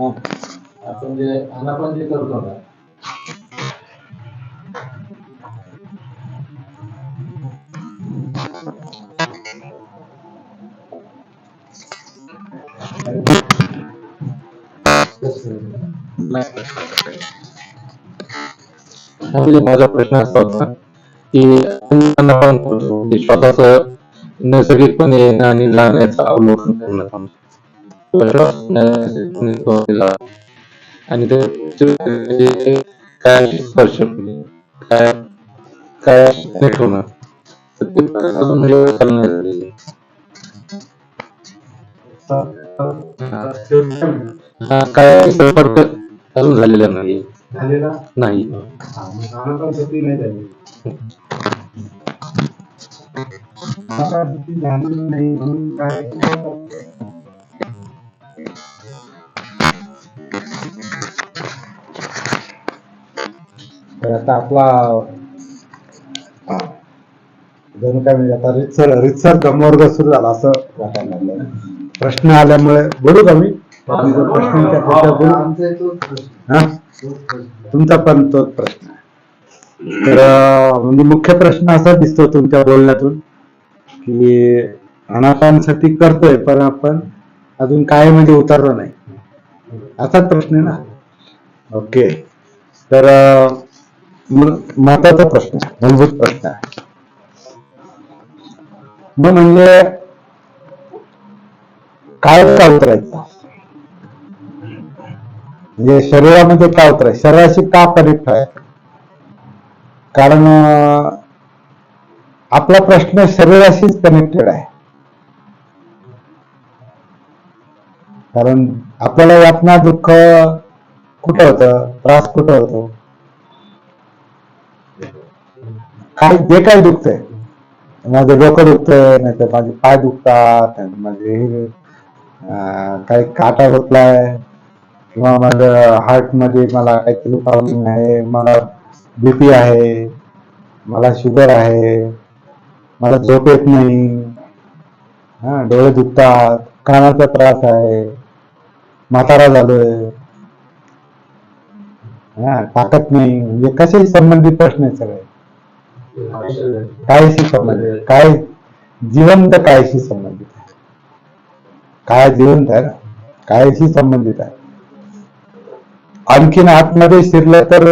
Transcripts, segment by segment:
आपण जे अनापन जे करतो ना माझा प्रश्न असा होता की आपण करतो, स्वतःच नैसर्गिकपणे येणं आणि याचा अवलोकन करणं. आणि ते काय स्पर्श काय काय connect अजून हा, काय संपर्क अजून झालेला नाही नाही नाही तर आता आपला जणू काय म्हणजे आता रितसर रितसर दमवर्ग सुरू झाला असं वाटायला लागलं प्रश्न आल्यामुळे बोलू का मी? आम्ही प्रश्नांच्या पुढच्या बोलू. प्रश्न हा? तुमचा पण तोच प्रश्न तर म्हणजे मुख्य प्रश्न असा दिसतो तुमच्या बोलण्यातून की अनाथांसाठी करतोय पण आपण अजून काय म्हणजे उतरलो नाही. असाच प्रश्न आहे ना. ओके. तर महत्त्वाचा प्रश्न आहे, मूलभूत प्रश्न आहे. मग म्हणजे काय का उतरायचं म्हणजे शरीरामध्ये काय उतराय शरीराशी का कनेक्ट आहे कारण आपला प्रश्न शरीराशीच कनेक्टेड आहे. कारण आपल्याला यातना दुःख कुठं होतं? त्रास कुठं होतो? काय जे काही दुखतंय. माझं डोकं दुखतंय नाही तर माझे पाय दुखतात माझे काही काटा होतलाय किंवा माझं हार्टमध्ये मला काहीतरी प्रॉब्लेम आहे मला बीपी आहे मला शुगर आहे मला झोप येत नाही. हा डोळे दुखतात कानाचा त्रास आहे. म्हातारा झालोय. हा ताकद नाही. म्हणजे कशाशी संबंधित प्रश्न आहेत सगळे? कायशी संबंधित. काय जिवंत कायशी संबंधित आहे. काय जिवंत आहे कायशी संबंधित आहे. आणखीन आतमध्ये शिरलं तर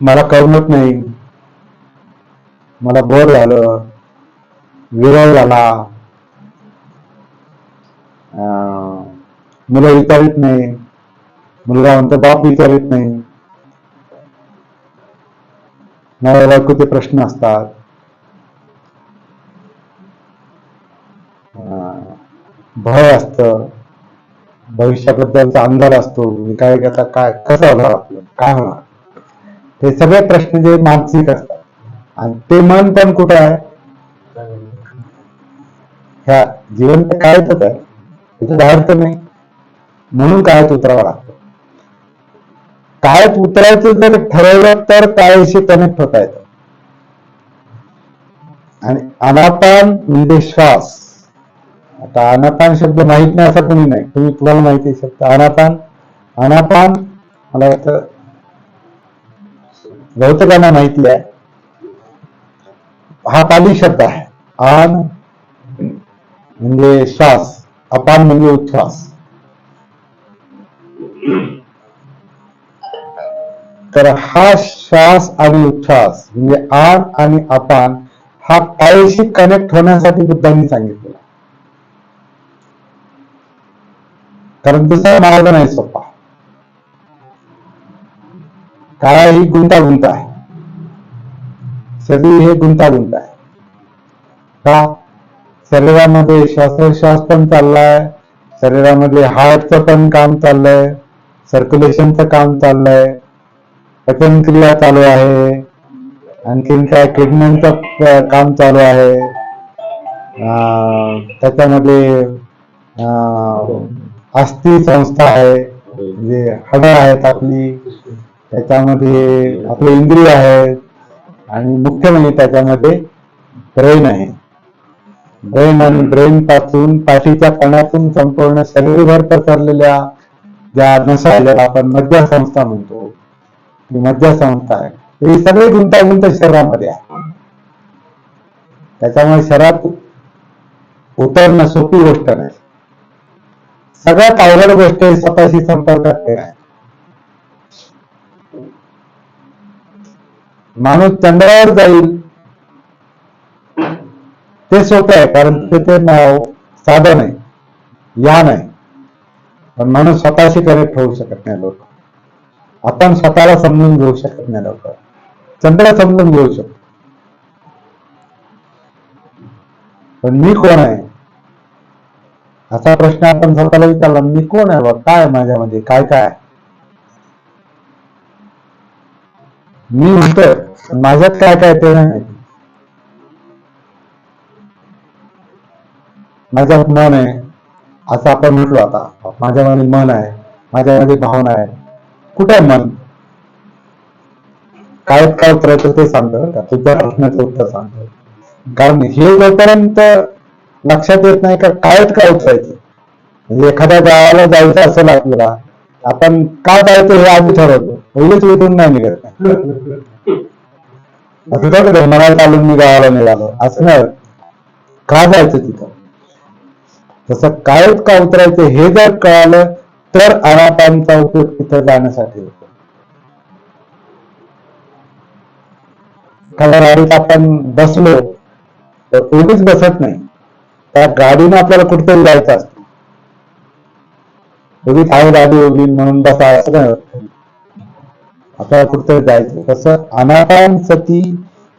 मला करमत नाही. मला बोर झालं. विरळ झाला. मुलं विचारित नाही. मुलगा म्हणतो बाप विचारित नाही. नवरा बायकोचे प्रश्न असतात. भय असतं. भविष्याबद्दलचा अंधार असतो. काय कसा काय कसं होणार आपलं? काय होणार? हे सगळे प्रश्न जे मानसिक असतात. आणि ते मन पण कुठं आहे? ह्या जिवंत काय आहे. तिथे बाहेर तर नाही. म्हणून काळात उतरावा लागतो. काळात उतरायचं जर ठरवलं तर काळाशी कनेक्ट होता येतं. आणि अनापान म्हणजे श्वास. आता अनापान शब्द माहीत नाही असा कोणी नाही. तुम्ही तुम्हाला माहिती शब्द अनापान अनापान मला वाटतं बहुतेकांना माहिती आहे. हा पाली शब्द आहे. आन म्हणजे श्वास. अपान म्हणजे उच्छ्वास. तर हा श्वास आणि उच्छ्वास म्हणजे आन आणि अपान हा कायशी कनेक्ट होण्यासाठी बुद्धांनी सांगितलेला कारण दुसरा मार्ग नाही सोपा. काय ही गुंतागुंत आहे. शरीर हे गुंतागुंत आहे. का? शरीरामध्ये श्वासोश्वास पण चाललाय. शरीरामध्ये हार्टचं पण काम चाललंय. सर्क्युलेशनचं काम चाललंय. पचनक्रिया चालू आहे. आणखीन काय किडण्यांचं काम चालू आहे. त्याच्यामध्ये अं, अस्थि संस्था आहे. म्हणजे हड आहेत आपली. त्याच्यामध्ये आपले इंद्रिय आहेत. आणि मुख्य म्हणजे त्याच्यामध्ये ब्रेन आहे. ब्रेन आणि ब्रेन पासून पाठीच्या कणातून संपूर्ण शरीरभर पसरलेल्या ज्या नशा आपण मज्जा संस्था म्हणतो ही मज्जा संस्था आहे. ही सगळी गुंतागुंत शरीरामध्ये आहे. त्याच्यामुळे शरीरात उतरणं सोपी गोष्ट नाही. सगळ्यात अवघड गोष्ट आहे स्वतःशी संपर्कात आहे. माणूस चंद्रावर जाईल ते सोपं आहे कारण ते ते नाव साधन आहे यान आहे. पण माणूस स्वतःशी कनेक्ट होऊ शकत नाही लोक. आपण स्वतःला समजून घेऊ शकत नाही लोक. चंद्र समजून घेऊ शकतो. पण मी कोण आहे? असा प्रश्न आपण स्वतःला विचारला मी कोण आहे? बा काय माझ्यामध्ये? काय काय? मी म्हणतोय माझ्यात काय काय ते नाही माझ्या माझ्यात मन आहे. असं आपण म्हटलो आता. माझ्यामध्ये मन आहे. माझ्यामध्ये भावना आहे. कुठे मन? काय काय उतरायचं ते सांगतो का? तुझ्या प्रश्नाचं उत्तर सांगतो. कारण हे जोपर्यंत लक्षात येत नाही का कायच काय उतरायचं? म्हणजे एखाद्या गावाला जायचं असेल आपल्याला आपण का जायचं हे आधी ठरवतो. पहिलेच उठून नाही निघत. नाही. असं मनाला चालून मी गावाला निघालो. असं नाही का जायचं तिथं? तसं कायच का उतरायचं हे जर कळालं तर अनापानचा उपयोग तिथं जाण्यासाठी होतो. एखाद्या गाडीत आपण बसलो तर उगीच बसत नाही. त्या गाडीनं आपल्याला कुठेतरी जायचं असतं. उगीच आहे गाडी उभी म्हणून बसा असं आपल्याला कुठेतरी जायचं. तसं अनापान सती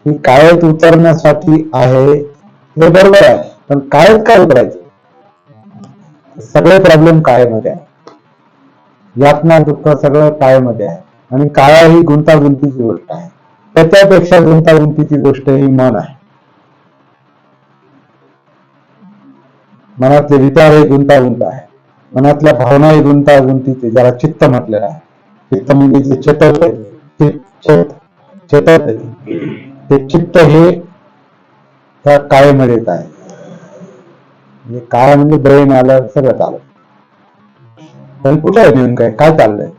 ही कायत उतरण्यासाठी आहे हे बरोबर आहे. पण कायच काय उतरायचं? सगळे प्रॉब्लेम कायमध्ये आहे यातना दुःख सगळं कायमध्ये आहे. आणि काळा ही गुंतागुंतीची गोष्ट आहे. त्याच्यापेक्षा गुंतागुंतीची गोष्ट ही मन आहे. मनातले विचार हे गुंतागुंत आहे. मनातल्या भावना ही गुंतागुंतीचे ज्याला चित्त म्हटलेलं आहे. चित्त म्हणजे जे चेतक ते चेत चेतक ते चित्त हे त्या काळेमध्ये येत आहे. म्हणजे काय म्हणजे ब्रेन आलं सगळं आलं. पण कुठं आहे नेमकं? काय काय चाललंय?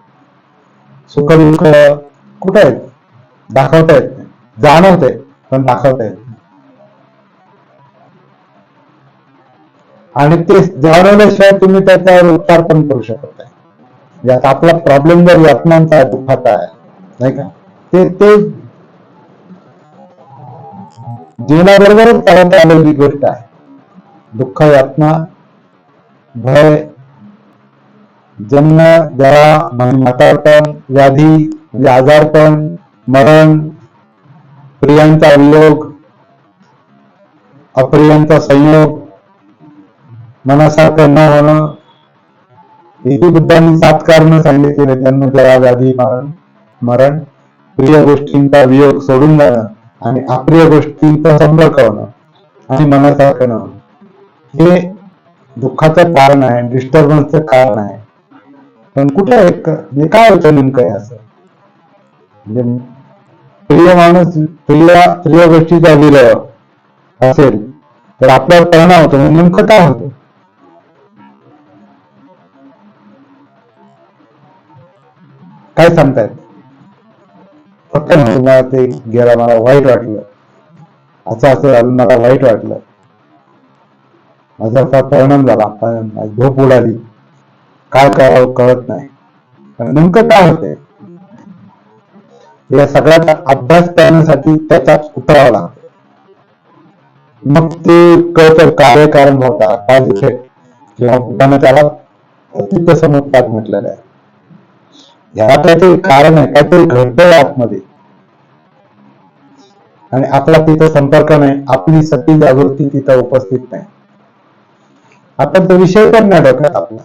सुख दुःख कुठं आहेत? दाखवता येत नाही. जाणवते पण दाखवता येत नाही. आणि ते जाणवल्याशिवाय तुम्ही त्याच्यावर उपचार पण करू शकत नाही. ज्यात आपला प्रॉब्लेम जर यातनांचा आहे दुःखाचा आहे नाही का? ते ते जीवनाबरोबरच पर्यंत आलेली गोष्ट आहे. दुःख यातना भय जन्म जरा म्हातारपण व्याधी म्हणजे आजारपण मरण प्रियांचा वियोग अप्रियांचा संयोग मनासारखं न होणं इथे बुद्धांनी सात कारण सांगितलेले जन्म जरा व्याधी मरण मरण प्रिय गोष्टींचा वियोग सोडून जाणं आणि अप्रिय गोष्टींचा संपर्क होणं आणि मनासारखं न होणं. हे दुःखाचं कारण आहे डिस्टर्बन्सचं कारण आहे. पण कुठे आहे म्हणजे काय होतं नेमकं आहे असं? म्हणजे प्रिय माणूस प्रिय प्रिय गोष्टीचा विरह असेल तर आपल्यावर परिणाम होतो. म्हणजे नेमकं काय होतं? काय सांगतायत? फक्त मला ते गेला मला वाईट वाटलं. असं असं झालं मला वाईट वाटलं. माझा असा परिणाम झाला. माझी झोप उडाली. काय करावं कळत नाही. नेमकं काय होतंय? या सगळ्याचा अभ्यास करण्यासाठी त्याचा उतरावा लागतो. मग ते कळतं कार्यकारण होता. काय इफेक्ट किंवा त्याला चित्त समुत्पाद म्हटलेलं आहे. ह्याला काहीतरी कारण आहे काहीतरी घडतंय आतमध्ये. आणि आपला तिथं संपर्क नाही. आपली सती जागृती तिथं उपस्थित नाही. आपण तो विषय पण नाही डोक्यात आपला.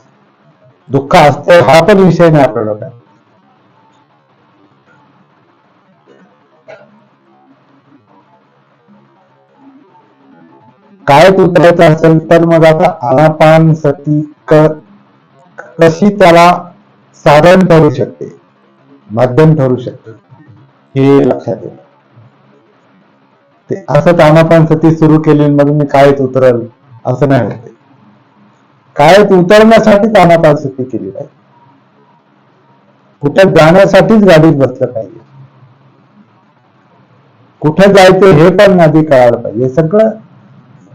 दुःख असतं हा पण विषय नाही आपल्या डोक्यात. काय उतरायचं असेल तर मग आता आनापान सती कशी त्याला साधन ठरू शकते? माध्यम ठरू शकते? हे लक्षात येतं. ते असं आनापान सती सुरू केली मग मी कायच उतरल असं नाही होते काय उतरण्यासाठीच आनापान केली पाहिजे कुठे जाण्यासाठीच गाडीत बसलं पाहिजे. कुठे जायचं हे पण आधी कळायला पाहिजे. सगळं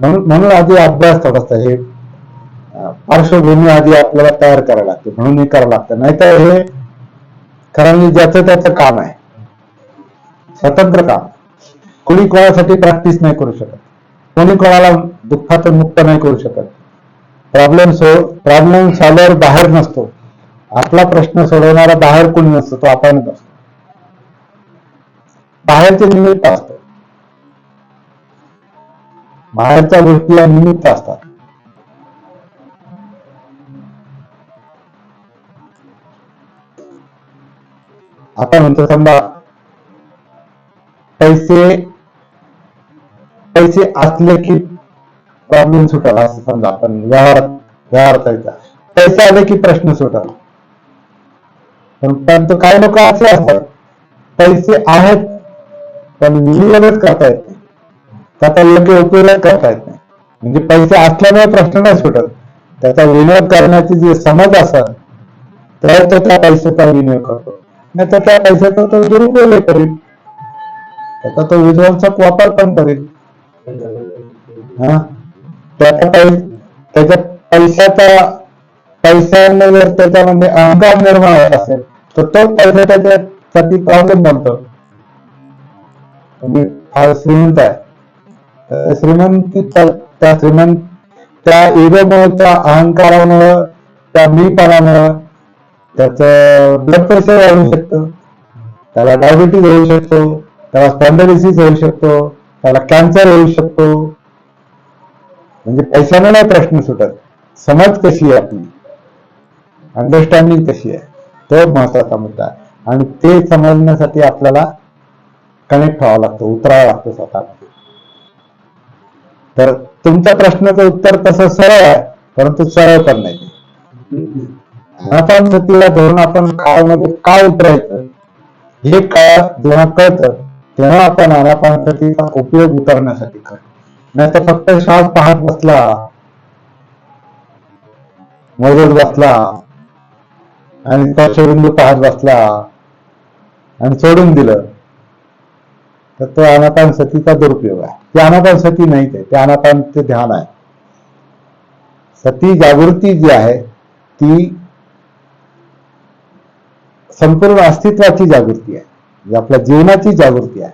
म्हणून म्हणून आधी अभ्यास थोडासा हे पार्श्वभूमी आधी आपल्याला तयार करायला लागते. म्हणून हे करावं लागतं. नाहीतर हे कारण ज्याचं त्याचं काम आहे. स्वतंत्र काम. कोणी कोणासाठी प्रॅक्टिस नाही करू शकत. कोणी कोणाला दुःखातून मुक्त नाही करू शकत. प्रॉब्लेम सो प्रॉब्लेम सॉल्वर बाहेर नसतो. आपला प्रश्न सोडवणारा बाहेर कोणी नसतो तो आपणच असतो बाहेरचे निमित्त असतो बाहेरच्या गोष्टीला निमित्त असतात. आपण म्हणतो समजा पैसे पैसे असले की प्रॉब्लेम सुटला असं समजा आपण व्यवहारात व्यवहार करायचा पैसे आले की प्रश्न सुटला पण परंतु काही लोक असे असतात पैसे आहेत पण विनियोगच करता येत नाही. त्याचा योग्य उपयोग करता येत नाही. म्हणजे पैसे असल्यामुळे प्रश्न नाही सुटत. त्याचा विनियोग करण्याची जी समज असेल तर तो त्या पैशाचा विनियोग करतो. नाही तर त्या पैशाचा तो दुरुपयोग करेल त्याचा तो विध्वंसक वापर पण करेल हा? त्याचा त्याच्या पैशाचा पैशाने जर त्याच्यामध्ये म्हणजे अहंकार निर्माण होत असेल तर तो पैसा त्याच्यासाठी प्रॉब्लेम बनतो. म्हणजे फार श्रीमंत आहे. श्रीमंती त्या श्रीमंत त्या इगोमुळे त्या अहंकारामुळं त्या मीपणामुळं त्याच ब्लड प्रेशर वाढू शकतं. त्याला डायबिटीज होऊ शकतो त्याला स्पॉन्डलिसिस होऊ शकतो त्याला कॅन्सर होऊ शकतो. म्हणजे पैशाने नाही प्रश्न सुटत. समज कशी आहे आपली? अंडरस्टँडिंग कशी आहे? तो महत्त्वाचा मुद्दा आहे. आणि ते समजण्यासाठी आपल्याला कनेक्ट व्हावं लागतं उतरावं लागतं स्वतःमध्ये. तर तुमच्या प्रश्नाचं उत्तर तसं सरळ आहे परंतु सरळ पण नाही. आपण तिला धरून आपण काळामध्ये काय उतरायचं? हे काळ जेव्हा कळतं तेव्हा आपण अनापानाचा उपयोग उतरण्यासाठी करतो. नाही तर फक्त श्वास पाहत बसला. मोजत बसला. आणि स्पर्शबिंदू पाहत बसला. आणि सोडून दिलं. तर तो अनापान सतीचा दुरुपयोग आहे. ते अनापान सती नाहीच आहे. ते अनापानचे ध्यान आहे. सती जागृती जी आहे ती संपूर्ण अस्तित्वाची जागृती आहे. आपल्या जीवनाची जागृती आहे.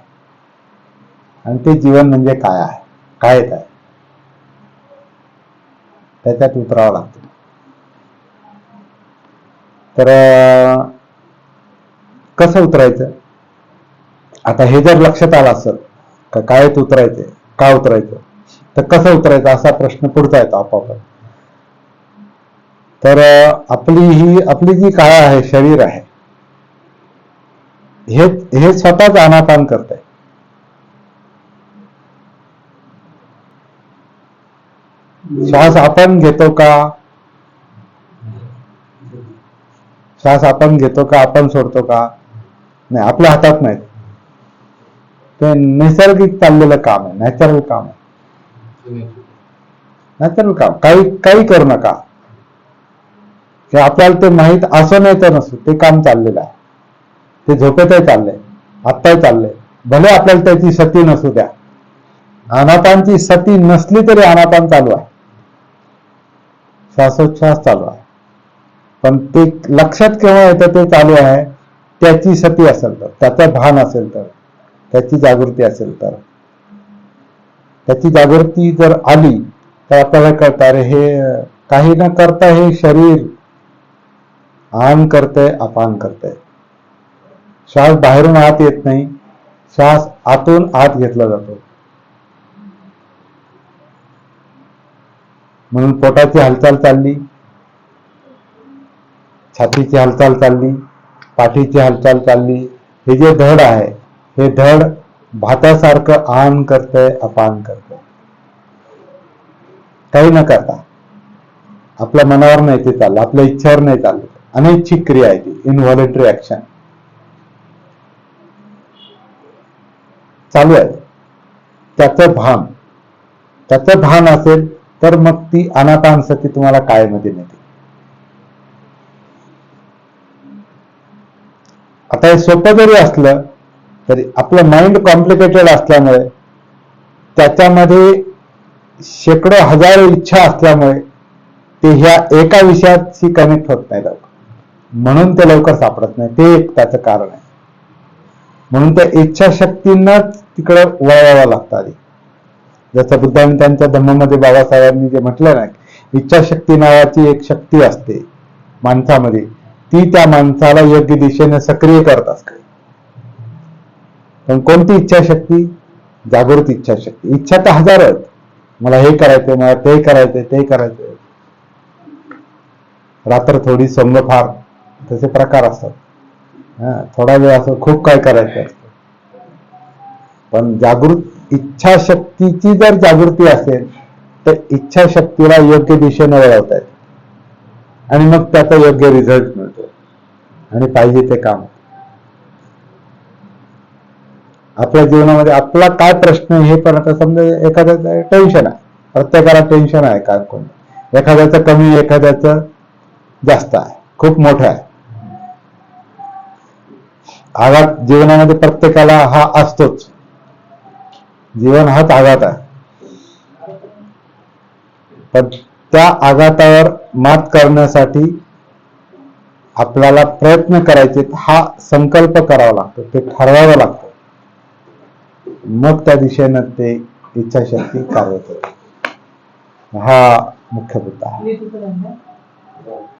आणि ते जीवन म्हणजे काय आहे? काय येत आहे त्याच्यात उतरावं लागतं. तर कसं उतरायचं? आता हे जर लक्षात आलं असेल का काय उतरायचंय का उतरायचं? तर कसं उतरायचं? असा प्रश्न पुढचा येतो आपोआप तर आपली ही आपली जी काळ आहे शरीर आहे हे हे स्वतःच अनापान करत आहे श्वास आपण घेतो का? श्वास आपण घेतो का? आपण सोडतो का? नाही आपल्या हातात नाही ते नैसर्गिक चाललेलं काम आहे नॅचरल काम आहे. नॅचरल काम काही काही करू नका. हे आपल्याला ते माहीत असं नाही तर नसू ते काम चाललेलं आहे. ते झोपेतही चाललंय आत्ताही चाललंय. भले आपल्याला त्याची सती नसू द्या. अनापांची सती नसली तरी अनापान चालू आहे. श्वासोच्छ्वास चालू आहे. पण ते लक्षात केव्हा येतं ते चालू आहे? त्याची सती असेल तर त्याचं भान असेल तर त्याची जागृती असेल तर. त्याची जागृती जर आली तर आपल्याला कळतं अरे हे काही न करता हे शरीर आन करतंय अपान करतंय. श्वास बाहेरून आत येत नाही. श्वास आतून आत घेतला जातो. म्हणून पोटाची हालचाल चालली छातीची हालचाल चालली पाठीची हालचाल चालली. हे जे धड आहे हे धड भातासारखं आन करतंय अपान करतंय काही न करता आपल्या मनावर नाही ते चाललं आपल्या इच्छेवर नाही चाललं. अनैच्छिक क्रिया आहे ती इनव्हॉलेंटरी ऍक्शन चालू आहे. त्याचं भान त्याचं भान असेल तर मग ती अनाथांसाठी तुम्हाला कायमध्ये नेते. आता हे सोपं जरी असलं तरी आपलं माइंड कॉम्प्लिकेटेड असल्यामुळे त्याच्यामध्ये शेकडो हजारो इच्छा असल्यामुळे ते ह्या एका विषयाशी कनेक्ट होत नाही लवकर. म्हणून ते लवकर सापडत नाही. ते एक त्याचं कारण आहे. म्हणून त्या इच्छाशक्तींनाच तिकडे वळवावं लागतं आधी. जसं बुद्धांनी त्यांच्या धम्मामध्ये बाबासाहेबांनी जे म्हटलं ना इच्छाशक्ती नावाची एक शक्ती असते माणसामध्ये. ती त्या माणसाला योग्य दिशेने सक्रिय करत असते. पण कोणती इच्छाशक्ती? जागृत इच्छाशक्ती. इच्छा तर हजार आहेत मला हे करायचंय मला ते करायचंय ते करायचंय. रात्र थोडी सोंग फार. तसे प्रकार असतात. हा, थोडा वेळ असं खूप काय करायचं असतं. पण जागृत इच्छाशक्तीची जर जागृती असेल तर इच्छाशक्तीला योग्य दिशेने वळवता येत. आणि मग त्याचा योग्य रिझल्ट मिळतो. आणि पाहिजे ते काम. आपल्या जीवनामध्ये आपला काय प्रश्न आहे हे पण आता समजा एखाद्याचं टेन्शन आहे. प्रत्येकाला टेन्शन आहे का कोण? एखाद्याचं कमी एखाद्याचं जास्त आहे. खूप मोठं आहे. आघात जीवनामध्ये प्रत्येकाला हा असतोच. जीवन हाच आघात आहे. पण त्या आघातावर मात करण्यासाठी आपल्याला प्रयत्न करायचे हा संकल्प करावा लागतो. ते ठरवावं लागतं. मग त्या दिशेनं ते इच्छाशक्ती कार्य करते. हा मुख्य मुद्दा